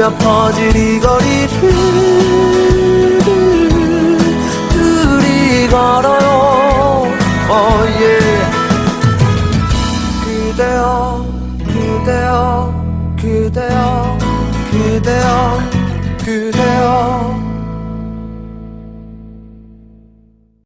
울려 퍼질 이 거리를 둘이 걸어요 yeah. 그대여 그대여 그대여 그대여 그대여